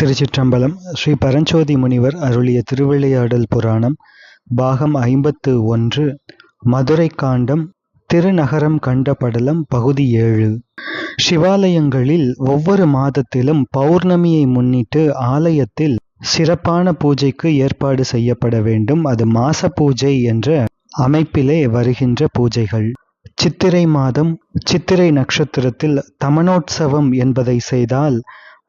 திருச்சிற்றம்பலம் ஸ்ரீ பரஞ்சோதி முனிவர் அருளிய திருவிளையாடல் புராணம் பாகம் ஐம்பத்து ஒன்று மதுரை காண்டம் திருநகரம் கண்ட படலம் பகுதி ஏழு. சிவாலயங்களில் ஒவ்வொரு மாதத்திலும் பௌர்ணமியை முன்னிட்டு ஆலயத்தில் சிறப்பான பூஜைக்கு ஏற்பாடு செய்யப்பட வேண்டும். அது மாச பூஜை என்ற அமைப்பிலே வருகின்ற பூஜைகள். சித்திரை மாதம் சித்திரை நட்சத்திரத்தில் தமனோற்சவம் என்பதை செய்தால்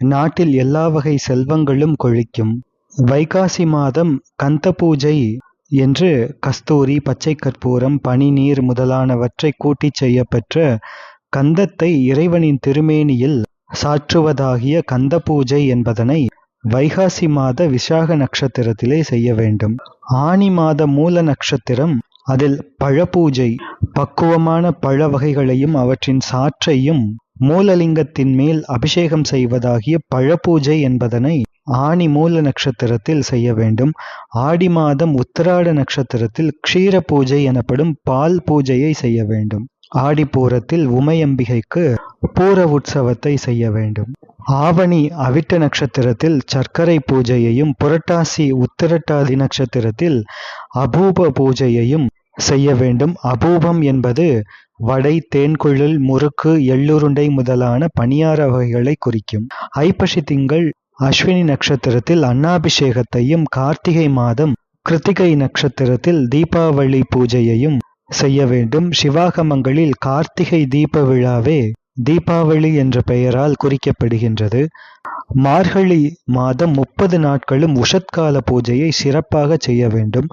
நாட்டில் எல்லா வகை செல்வங்களும் கொழிக்கும். வைகாசி மாதம் கந்த பூஜை என்று கஸ்தூரி பச்சை கற்பூரம் பனிநீர் முதலானவற்றை கூட்டிச் செய்யப்பெற்ற கந்தத்தை இறைவனின் திருமேனியில் சாற்றுவதாகிய கந்த பூஜை என்பதனை வைகாசி மாத விசாக நட்சத்திரத்திலே செய்ய வேண்டும். ஆனி மாத மூல நட்சத்திரம் அதில் பழ பூஜை பக்குவமான பழ வகைகளையும் அவற்றின் சாற்றையும் மூலலிங்கத்தின் மேல் அபிஷேகம் செய்வதாகிய பழபூஜை என்பதனை ஆணி மூல நட்சத்திரத்தில் செய்ய வேண்டும். ஆடி மாதம் உத்திராட நட்சத்திரத்தில் க்ஷீர பூஜை எனப்படும் பால் பூஜையை செய்ய வேண்டும். ஆடிப்பூரத்தில் உமையம்பிகைக்கு பூர உற்சவத்தை செய்ய வேண்டும். ஆவணி அவிட்ட நட்சத்திரத்தில் சர்க்கரை பூஜையையும் புரட்டாசி உத்திரட்டாதி நட்சத்திரத்தில் அபூப பூஜையையும் செய்ய வேண்டும். அபூபம் என்பது வடை தேன்குழல் முறுக்கு எள்ளுருண்டை முதலான பணியார வகைகளை குறிக்கும். ஐப்பசி திங்கள் அஸ்வினி நட்சத்திரத்தில் அன்னாபிஷேகத்தையும் கார்த்திகை மாதம் கிருத்திகை நட்சத்திரத்தில் தீபாவளி பூஜையையும் செய்ய வேண்டும். சிவாகமங்களில் கார்த்திகை தீப விழாவே தீபாவளி என்ற பெயரால் குறிக்கப்படுகின்றது. மார்கழி மாதம் முப்பது நாட்களும் உஷத்கால பூஜையை சிறப்பாக செய்ய வேண்டும்.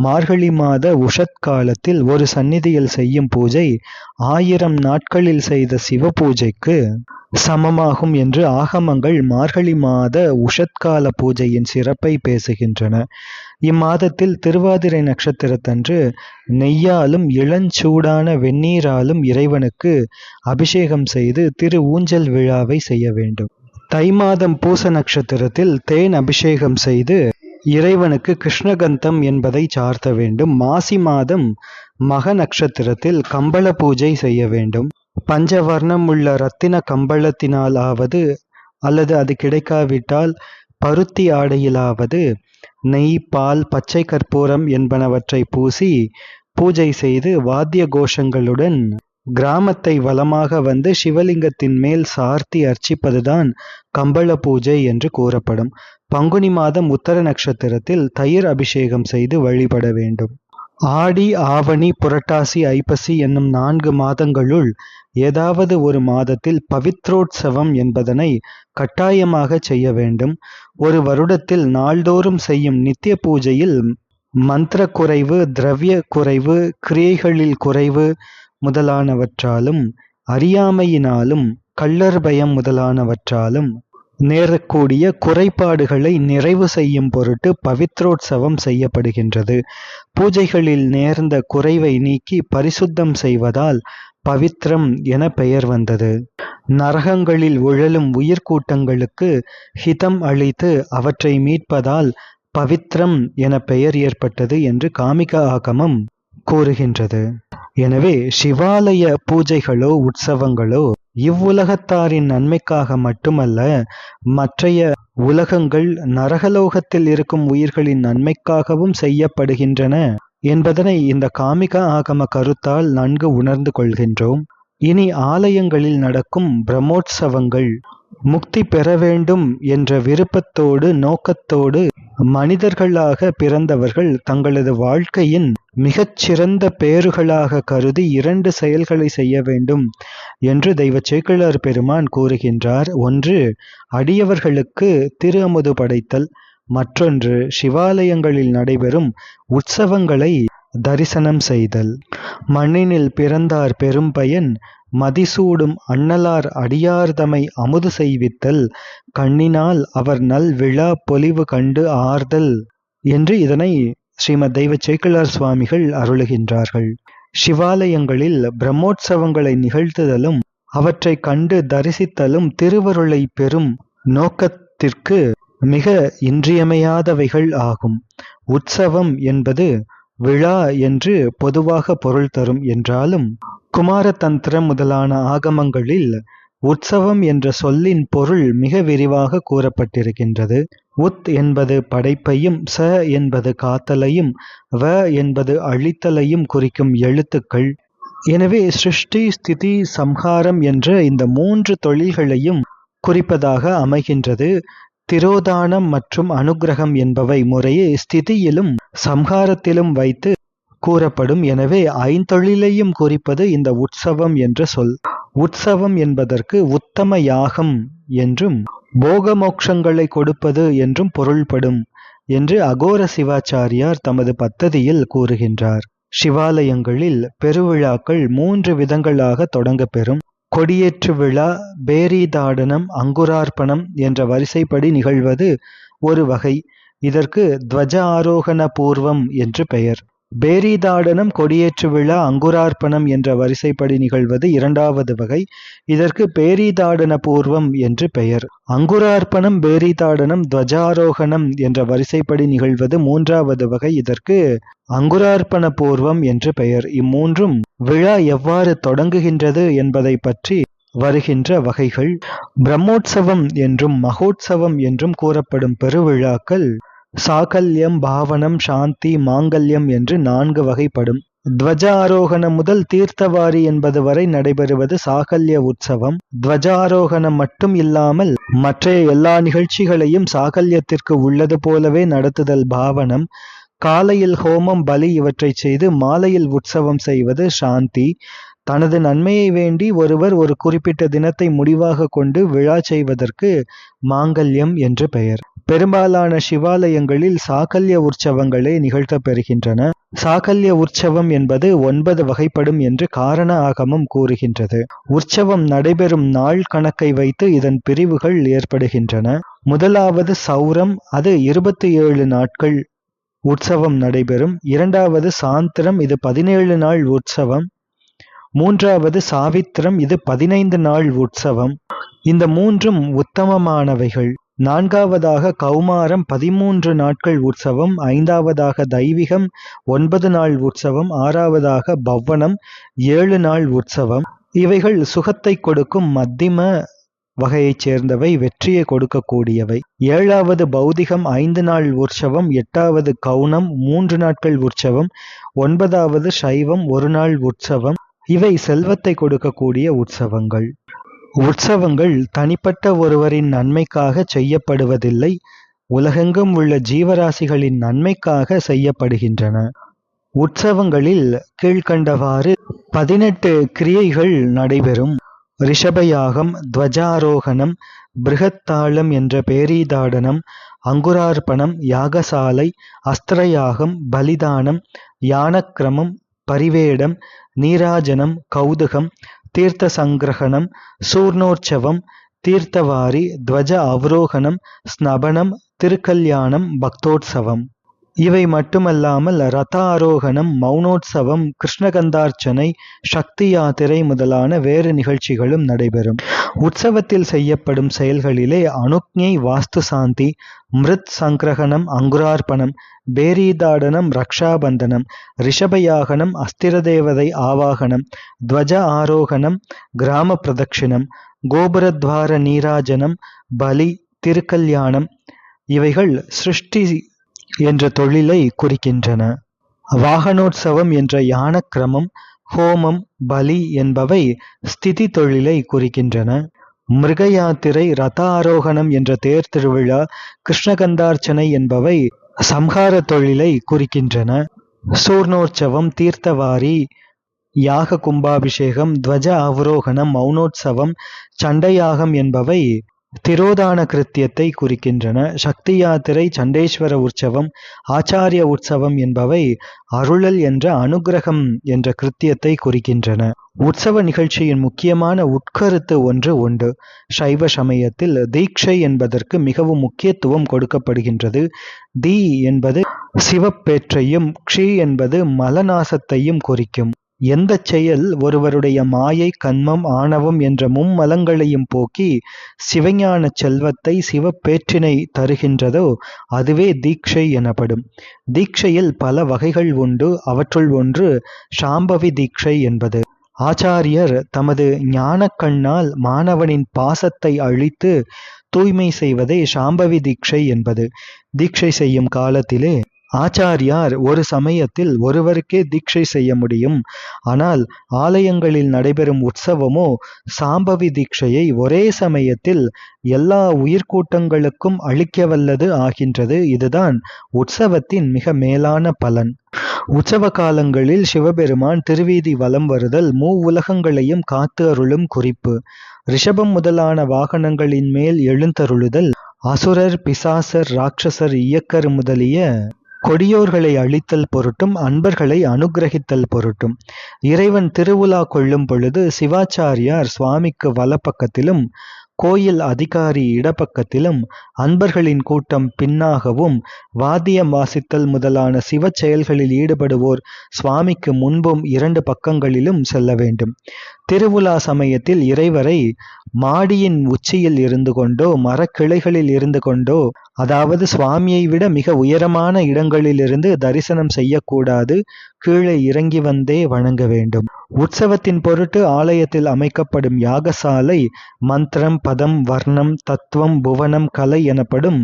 மார்கழி மாத உஷத்காலத்தில் ஒரு சந்நிதியில் செய்யும் பூஜை ஆயிரம் நாட்களில் செய்த சிவ பூஜைக்கு சமமாகும் என்று ஆகமங்கள் மார்கழி மாத உஷத்கால பூஜையின் சிறப்பை பேசுகின்றன. இம்மாதத்தில் திருவாதிரை நட்சத்திரத்தன்று நெய்யாலும் இளஞ்சூடான வெந்நீராலும் இறைவனுக்கு அபிஷேகம் செய்து திரு ஊஞ்சல் விழாவை செய்ய வேண்டும். தை மாதம் பூச நட்சத்திரத்தில் தேன் அபிஷேகம் செய்து இறைவனுக்கு கிருஷ்ணகந்தம் என்பதை சார்த்த வேண்டும். மாசி மாதம் மக நட்சத்திரத்தில் கம்பள பூஜை செய்ய வேண்டும். பஞ்சவர்ணம் உள்ள ரத்தின கம்பளத்தினாலாவது அல்லது அது கிடைக்காவிட்டால் பருத்தி ஆடையிலாவது நெய் பால் பச்சை கற்பூரம் என்பனவற்றை பூசி பூஜை செய்து வாத்திய கோஷங்களுடன் கிராமத்தை வளமாக வந்து சிவலிங்கத்தின் மேல் சார்த்தி அர்ச்சிப்பதுதான் கம்பள பூஜை என்று கூறப்படும். பங்குனி மாதம் உத்தர நட்சத்திரத்தில் தயிர் அபிஷேகம் செய்து வழிபட வேண்டும். ஆடி ஆவணி புரட்டாசி ஐப்பசி என்னும் நான்கு மாதங்களுள் ஏதாவது ஒரு மாதத்தில் பவித்ரோற்சவம் என்பதனை கட்டாயமாக செய்ய வேண்டும். ஒரு வருடத்தில் நாள்தோறும் செய்யும் நித்திய பூஜையில் மந்திர குறைவு திரவிய குறைவு கிரியைகளில் குறைவு முதலானவற்றாலும் அறியாமையினாலும் கள்ளர் பயம் முதலானவற்றாலும் நேரக்கூடிய குறைபாடுகளை நிறைவு செய்யும் பொருட்டு பவித்ரோற்சவம் செய்யப்படுகின்றது. பூஜைகளில் நேர்ந்த குறைவை நீக்கி பரிசுத்தம் செய்வதால் பவித்ரம் என பெயர் வந்தது. நரகங்களில் உழலும் உயிர்கூட்டங்களுக்கு ஹிதம் அளித்து அவற்றை மீட்பதால் பவித்ரம் என பெயர் ஏற்பட்டது என்று காமிக ஆகமம் கூறுகின்றது. எனவே சிவாலய பூஜைகளோ உற்சவங்களோ இவ்வுலகத்தாரின் நன்மைக்காக மட்டுமல்ல மற்றைய உலகங்கள் நரகலோகத்தில் இருக்கும் உயிர்களின் நன்மைக்காகவும் செய்யப்படுகின்றன என்பதனை இந்த காமிக ஆகம கருத்தால் நன்கு உணர்ந்து கொள்கின்றோம். இனி ஆலயங்களில் நடக்கும் பிரம்மோற்சவங்கள் முக்தி பெற வேண்டும் என்ற விருப்பத்தோடு நோக்கத்தோடு மனிதர்களாக பிறந்தவர்கள் தங்களது வாழ்க்கையின் மிகச்சிறந்த பேறுகளாக கருதி இரண்டு செயல்களை செய்ய வேண்டும் என்று தெய்வ சேக்கிழார் பெருமான் கூறுகின்றார். ஒன்று அடியவர்களுக்கு திரு அமுது படைத்தல். மற்றொன்று சிவாலயங்களில் நடைபெறும் உற்சவங்களை தரிசனம் செய்தல். மண்ணினில் பிறந்தார் பெரும் பயன் மதிசூடும் அண்ணலார் அடியார்தமை அமுது செய்வித்தல் கண்ணினால் அவர் நல் விழா பொலிவு கண்டு ஆர்தல் என்று இதனை ஸ்ரீமத் தெய்வ சேக்கிழார் சுவாமிகள் அருளுகின்றார்கள். சிவாலயங்களில் பிரம்மோற்சவங்களை நிகழ்த்துதலும் அவற்றை கண்டு தரிசித்தலும் திருவருளை பெறும் நோக்கத்திற்கு மிக இன்றியமையாதவைகள் ஆகும். உற்சவம் என்பது விழா என்று பொதுவாக பொருள் தரும் என்றாலும் குமாரதந்திரம் முதலான ஆகமங்களில் உற்சவம் என்ற சொல்லின் பொருள் மிக விரிவாக கூறப்பட்டிருக்கின்றது. உத் என்பது படைப்பையும் ச என்பது காத்தலையும் வ என்பது அழித்தலையும் குறிக்கும் எழுத்துக்கள். எனவே சிருஷ்டி ஸ்திதி சம்ஹாரம் என்ற இந்த மூன்று தொழில்களையும் குறிப்பதாக அமைகின்றது. திரோதானம் மற்றும் அனுக்கிரகம் என்பவை முறையே ஸ்திதியிலும் சம்ஹாரத்திலும் வைத்து கூறப்படும். எனவே ஐந்தொழிலையும் குறிப்பது இந்த உற்சவம் என்ற சொல். உற்சவம் என்பதற்கு உத்தம யாகம் என்றும் போக கொடுப்பது என்றும் பொருள்படும் என்று அகோர சிவாச்சாரியார் தமது பத்ததியில் கூறுகின்றார். சிவாலயங்களில் பெருவிழாக்கள் மூன்று விதங்களாக தொடங்கப்பெறும். கொடியேற்று விழா பேரிதாடனம் அங்குரார்ப்பணம் என்ற வரிசைப்படி நிகழ்வது ஒரு வகை. இதற்கு துவஜ ஆரோகண பூர்வம் என்று பெயர். பேரிதாடனம் கொடியேற்று விழா அங்குரார்ப்பணம் என்ற வரிசைப்படி நிகழ்வது இரண்டாவது வகை. இதற்கு பேரிதாடன பூர்வம் என்று பெயர். அங்குரார்ப்பணம் பேரிதாடனம் துவஜாரோகணம் என்ற வரிசைப்படி நிகழ்வது மூன்றாவது வகை. இதற்கு அங்குரார்ப்பண பூர்வம் என்று பெயர். இம்மூன்றும் விழா எவ்வாறு தொடங்குகின்றது என்பதை பற்றி வருகின்ற வகைகள். பிரம்மோற்சவம் என்றும் மகோற்சவம் என்றும் கூறப்படும் பெருவிழாக்கள் சாகல்யம் பாவனம் சாந்தி மாங்கல்யம் என்று நான்கு வகைப்படும். துவஜாரோகணம் முதல் தீர்த்தவாரி என்பது வரை நடைபெறுவது சாகல்ய உற்சவம். துவஜாரோகணம் மட்டும் இல்லாமல் மற்றைய எல்லா நிகழ்ச்சிகளையும் சாகல்யத்திற்கு உள்ளது போலவே நடத்துதல் பாவனம். காலையில் ஹோமம் பலி இவற்றை செய்து மாலையில் உற்சவம் செய்வது சாந்தி. தனது நன்மையை வேண்டி ஒருவர் ஒரு குறிப்பிட்ட தினத்தை முடிவாக கொண்டு விழா செய்வதற்கு மாங்கல்யம் என்று பெயர். பெரும்பாலான சிவாலயங்களில் சாகல்ய உற்சவங்களே நிகழ்த்தப்பெறுகின்றன. சாகல்ய உற்சவம் என்பது ஒன்பது வகைப்படும் என்று காரண ஆகமம் கூறுகின்றது. உற்சவம் நடைபெறும் நாள் கணக்கை வைத்து இதன் பிரிவுகள் ஏற்படுகின்றன. முதலாவது சௌரம் அது இருபத்தி ஏழு நாட்கள் உற்சவம் நடைபெறும். இரண்டாவது சாந்திரம் இது பதினேழு நாள் உற்சவம். மூன்றாவது சாவித்திரம் இது பதினைந்து நாள் உற்சவம். இந்த மூன்றும் உத்தமமானவைகள். நான்காவதாக கௌமாரம் பதிமூன்று நாட்கள் உற்சவம் ஐந்தாவதாக தெய்வீகம் ஒன்பது நாள் உற்சவம் ஆறாவதாக பவ்வனம் ஏழு நாள் உற்சவம். இவைகள் சுகத்தை கொடுக்கும் மத்திம வகையைச் சேர்ந்தவை வெற்றியை கொடுக்கக்கூடியவை. ஏழாவது பௌதிகம் ஐந்து நாள் உற்சவம் எட்டாவது கவுனம் மூன்று நாட்கள் உற்சவம் ஒன்பதாவது சைவம் ஒரு நாள் உற்சவம். இவை செல்வத்தை கொடுக்கக்கூடிய உற்சவங்கள். உற்சவங்கள் தனிப்பட்ட ஒருவரின் நன்மைக்காக செய்யப்படுவதில்லை உலகெங்கும் உள்ள ஜீவராசிகளின் நன்மைக்காக செய்யப்படுகின்றன. உற்சவங்களில் கீழ்கண்டவாறு பதினெட்டு கிரியைகள் நடைபெறும். ரிஷபயாகம் துவஜாரோகணம் பிருகத்தாளம் என்ற பேரீதாடனம் அங்குரார்ப்பணம் யாகசாலை அஸ்திரயாகம் பலிதானம் யானக்கிரமம் பரிவேடம் நீராஜனம் கௌதுகம் தீர்த்த சங்கிரகணம் சூர்ணோற்சவம் தீர்த்தவாரி துவஜ அவரோகணம் ஸ்னபனம் திருக்கல்யாணம் பக்தோற்சவம். இவை மட்டுமல்லாமல் ரதாரோகணம் மௌனோற்சவம் கிருஷ்ணகந்தார்ச்சனை சக்தி யாத்திரை முதலான வேறு நிகழ்ச்சிகளும் நடைபெறும். உற்சவத்தில் செய்யப்படும் செயல்களிலே அனுக்ஞை வாஸ்து சாந்தி மிருத் சங்கிரகணம் அங்குரார்ப்பணம் பேரீதாடனம் ரக்ஷாபந்தனம் ரிஷபயாகனம் அஸ்திரதேவதை ஆவாகனம் துவஜ ஆரோகணம் கிராம பிரதட்சிணம் கோபுரத்வார நீராஜனம் பலி திருக்கல்யாணம் இவைகள் சிருஷ்டி என்ற தொழிலை குறிக்கின்றன. வாகனோற்சவம் என்ற யானக்கிரமம் ஹோமம் பலி என்பவை ஸ்திதி தொழிலை குறிக்கின்றன. மிருக யாத்திரை ரத ஆரோகணம் என்ற தேர் திருவிழா கிருஷ்ணகந்தார்ச்சனை என்பவை சம்ஹார தொழிலை குறிக்கின்றன. சூர்ணோற்சவம் தீர்த்தவாரி யாக கும்பாபிஷேகம் துவஜ அவரோகணம் மௌனோற்சவம் சண்டையாகம் என்பவை திரோதான கிருத்தியத்தை குறிக்கின்றன. சக்தி யாத்திரை சண்டேஸ்வர உற்சவம் ஆச்சாரிய உற்சவம் என்பவை அருளல் என்ற அனுகிரகம் என்ற கிருத்தியத்தை குறிக்கின்றன. உற்சவ நிகழ்ச்சியின் முக்கியமான உட்கருத்து ஒன்று உண்டு. சைவ சமயத்தில் தீட்சை என்பதற்கு மிகவும் முக்கியத்துவம் கொடுக்கப்படுகின்றது. தி என்பது சிவப்பேற்றையும் க்ஷி என்பது மலநாசத்தையும் குறிக்கும். எந்த செயல் ஒருவருடைய மாயை கண்மம் ஆணவம் என்ற மும்மலங்களையும் போக்கி சிவஞான செல்வத்தை சிவப்பேற்றினை தருகின்றதோ அதுவே தீட்சை எனப்படும். தீட்சையில் பல வகைகள் உண்டு. அவற்றுள் ஒன்று சாம்பவி தீட்சை என்பது. ஆச்சாரியர் தமது ஞானக்கண்ணால் மாணவனின் பாசத்தை அழித்து தூய்மை செய்வதே சாம்பவி தீட்சை என்பது. தீட்சை செய்யும் காலத்திலே ஆச்சாரியார் ஒரு சமயத்தில் ஒருவருக்கே தீட்சை செய்ய முடியும். ஆனால் ஆலயங்களில் நடைபெறும் உற்சவமோ சாம்பவி தீட்சையை ஒரே சமயத்தில் எல்லா உயிர்கூட்டங்களுக்கும் அளிக்கவல்லது ஆகின்றது. இதுதான் உற்சவத்தின் மிக மேலான பலன். உற்சவ காலங்களில் சிவபெருமான் திருவீதி வலம் வருதல் மூ உலகங்களையும் காத்து அருளும் குறிப்பு. ரிஷபம் முதலான வாகனங்களின் மேல் எழுந்தருளுதல் அசுரர் பிசாசர் ராட்சசர் இயக்கர் முதலிய கொடியோர்களை அழித்தல் பொருட்டும் அன்பர்களை அனுக்கிரகித்தல் பொருட்டும். இறைவன் திருவுலா கொள்ளும் பொழுது சிவாச்சாரியார் சுவாமிக்கு வலப்பக்கத்திலும் கோயில் அதிகாரி இடப்பக்கத்திலும் அன்பர்களின் கூட்டம் பின்னாகவும் வாத்தியம் வாசித்தல் முதலான சிவ செயல்களில் ஈடுபடுவோர் சுவாமிக்கு முன்பும் இரண்டு பக்கங்களிலும் செல்ல வேண்டும். திருவுலா சமயத்தில் இறைவரை மாடியின் உச்சியில் இருந்து கொண்டோ மரக்கிளைகளில் இருந்து கொண்டோ அதாவது சுவாமியை விட மிக உயரமான இடங்களிலிருந்து தரிசனம் செய்யக்கூடாது கீழே இறங்கி வந்தே வணங்க வேண்டும். உற்சவத்தின் பொருட்டு ஆலயத்தில் அமைக்கப்படும் யாகசாலை மந்திரம் பதம் வர்ணம் தத்துவம் புவனம் கலை எனப்படும்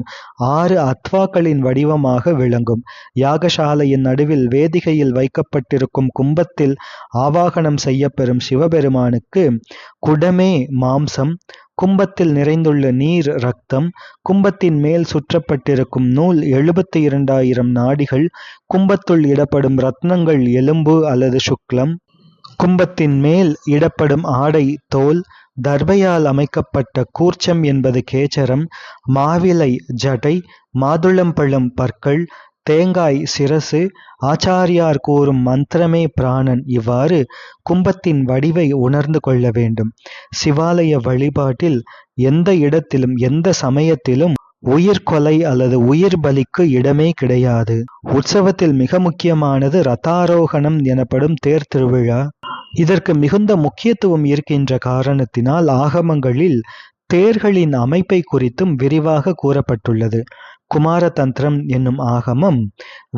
ஆறு அத்வாக்களின் வடிவமாக விளங்கும். யாகசாலையின் நடுவில் வேதிகையில் வைக்கப்பட்டிருக்கும் கும்பத்தில் ஆவாகனம் செய்யப்பெறும் சிவபெருமானுக்கு குடமே மாம்சம் கும்பத்தில் நிறைந்துள்ள நீர் ரத்தம் கும்பத்தின் மேல் சுற்றப்பட்டிருக்கும் நூல் எழுபத்தி இரண்டாயிரம் நாடிகள் கும்பத்துள் இடப்படும் ரத்னங்கள் எலும்பு அல்லது சுக்லம் கும்பத்தின் மேல் இடப்படும் ஆடை தோல் தர்பையால் அமைக்கப்பட்ட கூர்ச்சம் என்பது கேச்சரம் மாவிலை ஜடை மாதுளம்பழம் பற்கள் தேங்காய் சிரசு ஆச்சாரியார் கூறும் மந்திரமே பிராணன். இவ்வாறு கும்பத்தின் வடிவை உணர்ந்து கொள்ள வேண்டும். சிவாலய வழிபாட்டில் எந்த இடத்திலும் எந்த சமயத்திலும் உயிர் கொலை அல்லது உயிர் பலிக்கு இடமே கிடையாது. உற்சவத்தில் மிக முக்கியமானது ரதாரோகணம் எனப்படும் தேர் திருவிழா. இதற்கு மிகுந்த முக்கியத்துவம் இருக்கின்ற காரணத்தினால் ஆகமங்களில் தேர்களின் அமைப்பை குறித்தும் விரிவாக கூறப்பட்டுள்ளது. குமாரதந்திரம் என்னும் ஆகமம்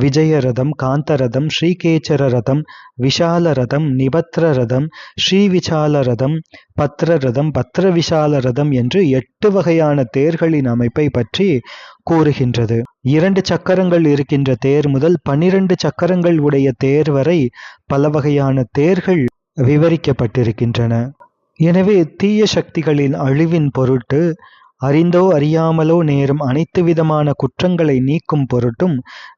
விஜயரதம் காந்தரதம் ஸ்ரீகேச்சர ரதம் விஷால ரதம் நிபத்ர ரதம் ஸ்ரீவிசால ரதம் பத்ர ரதம் பத்ர விஷால ரதம் என்று எட்டு வகையான தேர்களின் அமைப்பை பற்றி கூறுகின்றது. இரண்டு சக்கரங்கள் இருக்கின்ற தேர் முதல் பனிரெண்டு சக்கரங்கள் உடைய தேர் வரை பல வகையான தேர்கள் விவரிக்கப்பட்டிருக்கின்றன. எனவே தீய சக்திகளின் அழிவின் பொருட்டு அறிந்தோ அறியாமலோ நேரும் அனைத்து விதமான குற்றங்களை நீக்கும் பொருட்டும்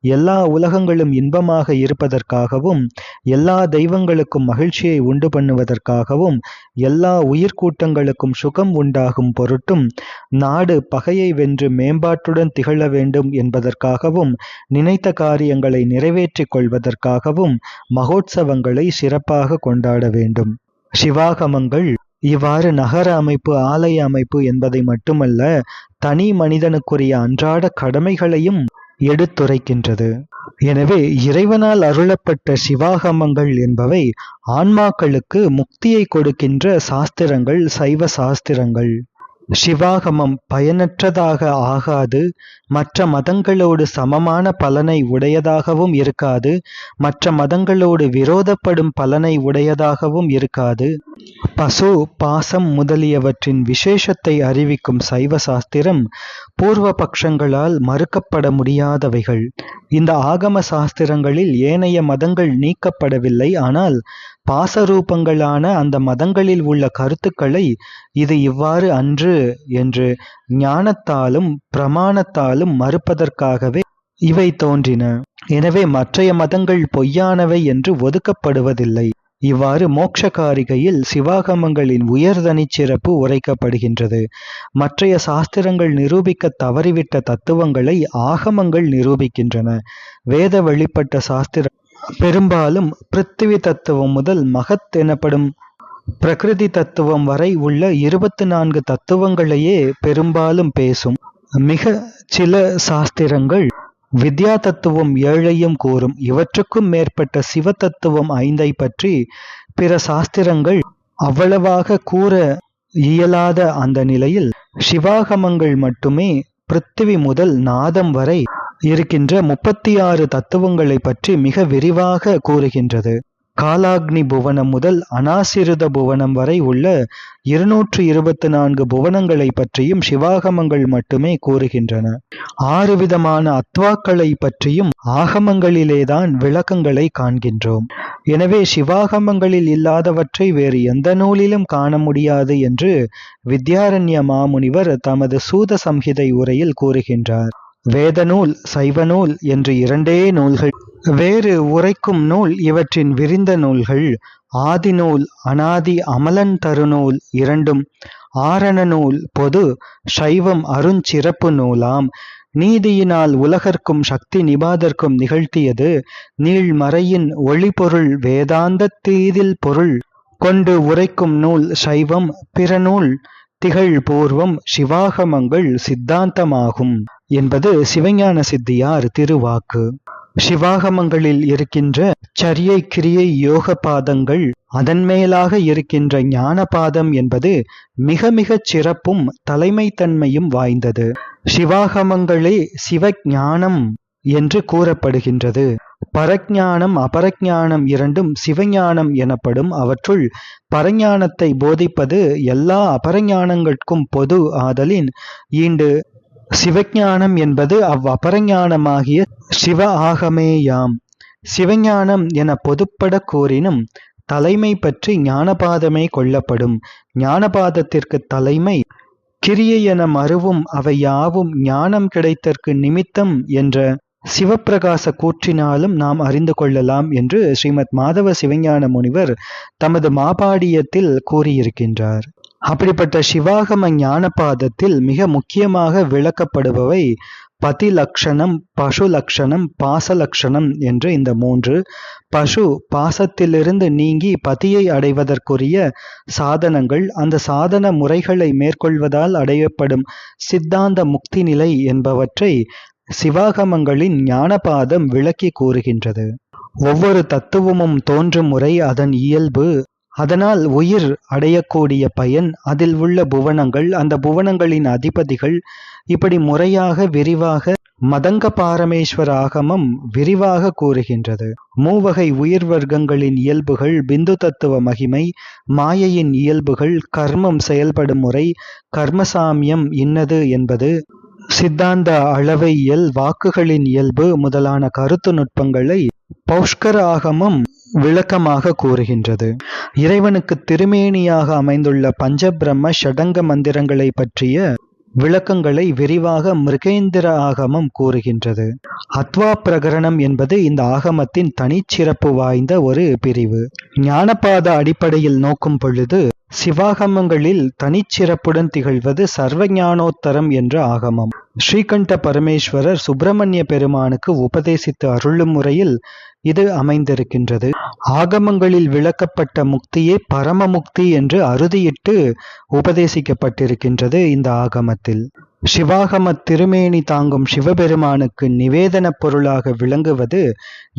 எல்லா உலகங்களும் இன்பமாக இருப்பதற்காகவும் எல்லா தெய்வங்களுக்கும் மகிழ்ச்சியை உண்டு பண்ணுவதற்காகவும் எல்லா உயிர்கூட்டங்களுக்கும் சுகம் உண்டாகும் பொருட்டும் நாடு பகையை வென்று மேம்பாட்டுடன் திகழ வேண்டும் என்பதற்காகவும் நினைத்த காரியங்களை நிறைவேற்றிக் கொள்வதற்காகவும் மகோத்சவங்களை சிறப்பாக கொண்டாட வேண்டும். சிவாகமங்கள் இவ்வாறு நகர அமைப்பு ஆலய அமைப்பு என்பதை மட்டுமல்ல தனி மனிதனுக்குரிய அன்றாட கடமைகளையும் எடுத்துரைக்கின்றது. எனவே இறைவனால் அருளப்பட்ட சிவாகமங்கள் என்பவை ஆன்மாக்களுக்கு முக்தியை கொடுக்கின்ற சாஸ்திரங்கள் சைவ சாஸ்திரங்கள். சிவாகமம் பயனற்றதாக ஆகாது. மற்ற மதங்களோடு சமமான பலனை உடையதாகவும் இருக்காது. மற்ற மதங்களோடு விரோதப்படும் பலனை உடையதாகவும் இருக்காது. பசு பாசம் முதலியவற்றின் விசேஷத்தை அறிவிக்கும் சைவ சாஸ்திரம் பூர்வ பட்சங்களால் மறுக்கப்பட முடியாதவைகள். இந்த ஆகம சாஸ்திரங்களில் ஏனைய மதங்கள் நீக்கப்படவில்லை. ஆனால் பாசரூபங்களான அந்த மதங்களில் உள்ள கருத்துக்களை இது இவ்வாறு அன்று என்று ஞானத்தாலும் பிரமாணத்தாலும் மறுப்பதற்காகவே இவை தோன்றின. எனவே மற்றைய மதங்கள் பொய்யானவை என்று ஒதுக்கப்படுவதில்லை. இவ்வாறு மோட்சகாரிகையில் சிவாகமங்களின் உயர்தனி சிறப்பு உரைக்கப்படுகின்றது. மற்றைய சாஸ்திரங்கள் நிரூபிக்க தவறிவிட்ட தத்துவங்களை ஆகமங்கள் நிரூபிக்கின்றன. வேத வெளிப்பட்ட சாஸ்திர பெரும்பாலும் பிருத்திவி தத்துவம் முதல் மகத் எனப்படும் பிரகிருதி தத்துவம் வரை உள்ள இருபத்தி நான்கு தத்துவங்களையே பெரும்பாலும் பேசும். மிக சில சாஸ்திரங்கள் வித்யா தத்துவம் ஏழையும் கூறும். இவற்றுக்கும் மேற்பட்ட சிவ தத்துவம் ஐந்தை பற்றி பிற சாஸ்திரங்கள் அவ்வளவாக கூற இயலாத அந்த நிலையில் சிவாகமங்கள் மட்டுமே பிருத்திவி முதல் நாதம் வரை இருக்கின்ற முப்பத்தி ஆறு தத்துவங்களை பற்றி மிக விரிவாக கூறுகின்றது. காலாக்னி புவனம் முதல் அனாசிருத புவனம் வரை உள்ள இருநூற்று இருபத்து நான்கு புவனங்களை பற்றியும் சிவாகமங்கள் மட்டுமே கூறுகின்றன. ஆறு விதமான அத்வாக்களை பற்றியும் ஆகமங்களிலேதான் விளக்கங்களை காண்கின்றோம். எனவே சிவாகமங்களில் இல்லாதவற்றை வேறு எந்த நூலிலும் காண முடியாது என்று வித்யாரண்ய மாமுனிவர் தமது சூத சம்ஹிதை உரையில் கூறுகின்றார். வேதநூல் சைவநூல் என்று இரண்டே நூல்கள். வேறு உரைக்கும் நூல் இவற்றின் விரிந்த நூல்கள் ஆதிநூல் அனாதி அமலன் தருநூல் இரண்டும். ஆரண நூல் பொது சைவம் அருஞ்சிறப்பு நூலாம். நீதியினால் உலகர்க்கும் சக்தி நிபாதர்க்கும் நிகழ்த்தியது நீள்மறையின் ஒளிபொருள் வேதாந்த தீதில் பொருள். கொண்டு உரைக்கும் நூல் சைவம் பிறநூல் திகழ் பூர்வம் சிவாகமங்கள் சித்தாந்தமாகும். என்பது சிவஞான சித்தியார் திருவாக்கு. சிவாகமங்களில் இருக்கின்ற சரியை கிரியை யோக பாதங்கள் அதன் மேலாக இருக்கின்ற ஞான பாதம் என்பது மிக மிகச் சிறப்பும் தலைமைத்தன்மையும் வாய்ந்தது. சிவாகமங்களே சிவ ஞானம் என்று கூறப்படுகின்றது. பரஜானம் அபரஜானம் இரண்டும் சிவஞானம் எனப்படும் அவற்றுள் பரஞானத்தை போதிப்பது எல்லா அபரஞானங்களுக்கும் பொது ஆதலின் ஈண்டு சிவஞானம் என்பது அவ் அபரஞானமாகிய சிவ ஆகமேயாம். சிவஞானம் என பொதுப்பட கூறினும் தலைமை பற்றி ஞானபாதமே கொள்ளப்படும். ஞானபாதத்திற்கு தலைமை கிரியை என மறுவும் அவை யாவும் ஞானம் கிடைத்தற்கு நிமித்தம் என்ற சிவப்பிரகாச கூற்றினாலும் நாம் அறிந்து கொள்ளலாம் என்று ஸ்ரீமத் மாதவ சிவஞான முனிவர் தமது மாபாடியத்தில் கூறியிருக்கின்றார். அப்படிப்பட்ட சிவாகம ஞானபாதத்தில் மிக முக்கியமாக விளக்கப்படுபவை பதி லக்ஷணம் பசு லக்ஷணம் பாச லக்ஷணம் என்று இந்த மூன்று. பசு பாசத்திலிருந்து நீங்கி பதியை அடைவதற்குரிய சாதனங்கள். அந்த சாதன முறைகளை மேற்கொள்வதால் அடையப்படும் சித்தாந்த முக்தி நிலை என்பவற்றை சிவாகமங்களின் ஞானபாதம் விளக்கி கூறுகின்றது. ஒவ்வொரு தத்துவமும் தோன்றும் முறை அதன் இயல்பு. அதனால் உயிர் அடையக்கூடிய பயன் அதில் உள்ள புவனங்கள் அந்த புவனங்களின் அதிபதிகள் இப்படி முறையாக விரிவாக மதங்க பாரமேஸ்வர ஆகமம் விரிவாக கூறுகின்றது. மூவகை உயிர் வர்க்கங்களின் இயல்புகள் பிந்து தத்துவ மகிமை மாயையின் இயல்புகள் கர்மம் செயல்படும் முறை கர்மசாமியம் இன்னது என்பது சித்தாந்த அளவையியல் வாக்குகளின் இயல்பு முதலான கருத்து நுட்பங்களை பௌஷ்கர ஆகமம் விளக்கமாக கூறுகின்றது. இறைவனுக்கு திருமேனியாக அமைந்துள்ள பஞ்சபிரம்ம ஷடங்க மந்திரங்களை பற்றிய விளக்கங்களை விரிவாக மிருகேந்திர ஆகமம் கூறுகின்றது. அத்வா பிரகரணம் என்பது இந்த ஆகமத்தின் தனிச்சிறப்பு வாய்ந்த ஒரு பிரிவு. ஞானபாத அடிப்படையில் நோக்கும் பொழுது சிவாகமங்களில் தனிச்சிறப்புடன் திகழ்வது சர்வஞானோத்தரம் என்ற ஆகமம். ஸ்ரீகண்ட பரமேஸ்வரர் சுப்பிரமணிய பெருமானுக்கு உபதேசித்து அருளும் முறையில் இது அமைந்திருக்கின்றது. ஆகமங்களில் விளக்கப்பட்ட முக்தியே பரம முக்தி என்று அறுதியிட்டு உபதேசிக்கப்பட்டிருக்கின்றது இந்த ஆகமத்தில். சிவாகம திருமேனி தாங்கும் சிவபெருமானுக்கு நிவேதனப் பொருளாக விளங்குவது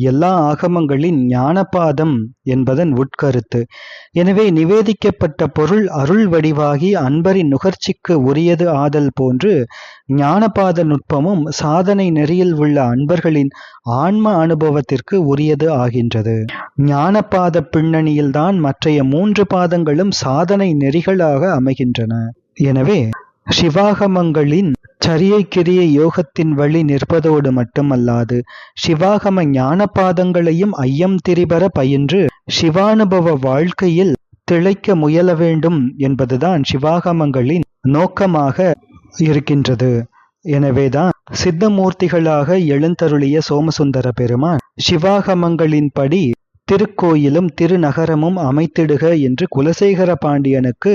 எல்லா ஆகமங்களின் ஞானபாதம் என்பதன் உட்கருத்து. எனவே நிவேதிக்கப்பட்ட பொருள் அருள் வடிவாகி அன்பரின் நுகர்ச்சிக்கு உரியது ஆதல் போன்று ஞானபாத நுட்பமும் சாதனை நெறியில் உள்ள அன்பர்களின் ஆன்ம அனுபவத்திற்கு உரியது ஆகின்றது. ஞானபாத பின்னணியில்தான் மற்றைய மூன்று பாதங்களும் சாதனை நெறிகளாக அமைகின்றன. எனவே சிவாகமங்களின் சரியை கிரிய யோகத்தின் வழி நிற்பதோடு மட்டுமல்லாது சிவாகம ஞான பாதங்களையும் ஐயம் திரிபர பயின்று சிவானுபவ வாழ்க்கையில் திளைக்க முயல வேண்டும் என்பதுதான் சிவாகமங்களின் நோக்கமாக இருக்கின்றது. எனவேதான் சித்தமூர்த்திகளாக எழுந்தருளிய சோமசுந்தர பெருமான் சிவாகமங்களின்படி திருக்கோயிலும் திருநகரமும் அமைத்திடுக என்று குலசேகர பாண்டியனுக்கு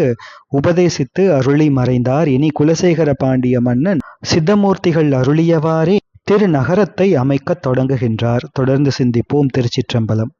உபதேசித்து அருளி மறைந்தார். இனி குலசேகர பாண்டிய மன்னன் சித்தமூர்த்திகள் அருளியவாறே திருநகரத்தை அமைக்கத் தொடங்குகின்றார். தொடர்ந்து சிந்திப்போம் திருச்சிற்றம்பலம்.